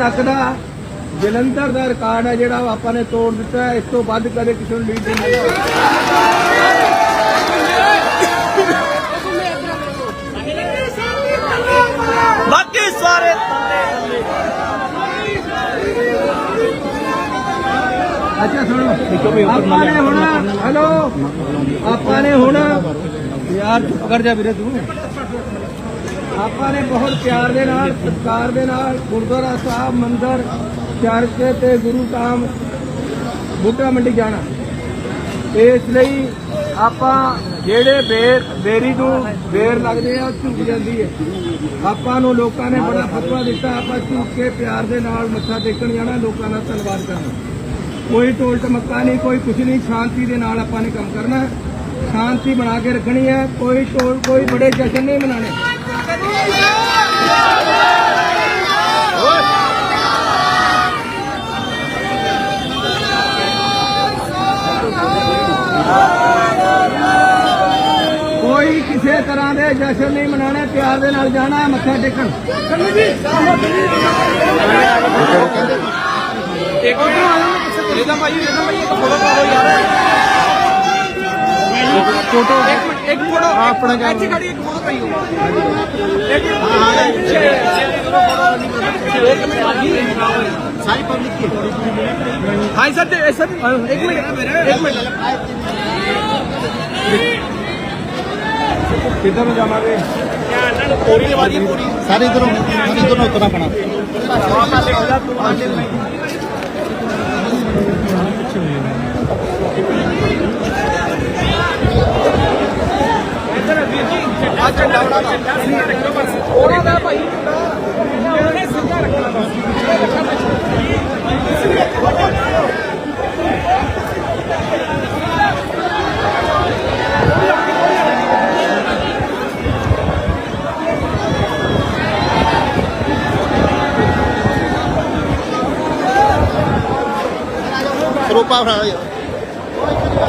ਤੱਕ ਦਾ ਜਲੰਧਰ ਦਾ ਰਿਕਾਰਡ ਹੈ ਜਿਹੜਾ ਆਪਾਂ ਨੇ ਤੋੜ ਦਿੱਤਾ ਹੈ। ਇਸ ਤੋਂ ਵੱਧ ਕਦੇ ਕਿਸੇ ਨੂੰ ਲੀਡ ਨਹੀਂ ਮਿਲਿਆ। ਬਾਕੀ ਸਾਰੇ ਅੱਛਾ ਸੁਣੋ। ਆਪਾਂ ਨੇ ਹੁਣ ਹੈਲੋ? ਆਪਾਂ ਨੇ ਹੁਣ ਯਾਰ ਚੁੱਪ ਕਰ ਜਾ ਵੀਰੇ ਤੂੰ। ਆਪਾਂ ਨੇ ਬਹੁਤ ਪਿਆਰ ਦੇ ਨਾਲ, ਸਤਿਕਾਰ ਦੇ ਨਾਲ ਗੁਰਦੁਆਰਾ ਸਾਹਿਬ, ਮੰਦਰ, ਚਰਚ ਤੇ ਗੁਰੂ ਧਾਮ ਬੁੱਢਾ ਮੰਡੀ ਜਾਣਾ। ਇਸ ਲਈ ਆਪਾਂ ਜਿਹੜੇ ਬੇਰ, ਬੇਰੀ ਨੂੰ ਬੇਰ ਲੱਗਦੇ ਆ, ਉਹ ਝੁਕ ਜਾਂਦੀ ਹੈ। ਆਪਾਂ ਨੂੰ ਲੋਕਾਂ ਨੇ ਬੜਾ ਫਤਵਾ ਦਿੱਤਾ, ਆਪਾਂ ਝੁਕ ਕੇ ਪਿਆਰ ਦੇ ਨਾਲ ਮੱਥਾ ਟੇਕਣ ਜਾਣਾ, ਲੋਕਾਂ ਦਾ ਧੰਨਵਾਦ ਕਰਨਾ। ਕੋਈ ਟੋਲ ਟਮੱਕਾ ਨਹੀਂ, ਕੋਈ ਕੁਝ ਨਹੀਂ, ਸ਼ਾਂਤੀ ਦੇ ਨਾਲ ਆਪਾਂ ਨੇ ਕੰਮ ਕਰਨਾ। ਸ਼ਾਂਤੀ ਬਣਾ ਕੇ ਰੱਖਣੀ ਹੈ, ਕੋਈ ਟੋਲ ਕੋਈ ਬੜੇ ਜਸ਼ਨ ਨਹੀਂ ਮਨਾਣੇ ਕੋਈ ਕਿਸੇ ਤਰ੍ਹਾਂ ਦੇ ਜਸ਼ਨ ਨਹੀਂ ਮਨਾਣੇ ਪਿਆਰ ਦੇ ਨਾਲ ਜਾਣਾ ਮੱਥਾ ਟੇਕਣ। ਇੱਕ ਮਿੰਟ ਇਹਦਾ ਭਾਈ ਇਹਦਾ ਭਾਈ ਇੱਕ ਫੋਟੋ ਪਾ ਦਿਓ ਯਾਰ। ਫੋਟੋ ਇੱਕ ਮਿੰਟ। ਇੱਕ ਫੋਟੋ ਆਪਣਾ ਇੱਥੇ ਖੜੀ ਇੱਕ ਫੋਟੋ ਪਈ ਇੱਕ ਹਾਂ। ਇੱਕ ਮਿੰਟ ਭਾਜੀ ਸਾਰੀ ਪਬਲਿਕ ਕੀ ਹਾਂ। ਸਰ ਤੇ ਸਰ ਇੱਕ ਮਿੰਟ। ਇੱਕ ਮਿੰਟ ਕਿੱਧਰ ਨੂੰ ਜਾਵਾਂਗੇ? ਪੂਰੀ ਲਵਾਦੀ ਪੂਰੀ। ਸਾਰੇ ਇਧਰੋਂ ਸਾਰੇ ਇਧਰੋਂ ਉਤਰਨਾ ਪੈਣਾ। ਉਹਨਾਂ ਦਾ ਭਾਈ ਉਹਨੇ ਸਿੱਧਾ ਰੱਖਣਾ ਬਸ ਸਰੂਪਾ ਫੜਾ ਯਾਰ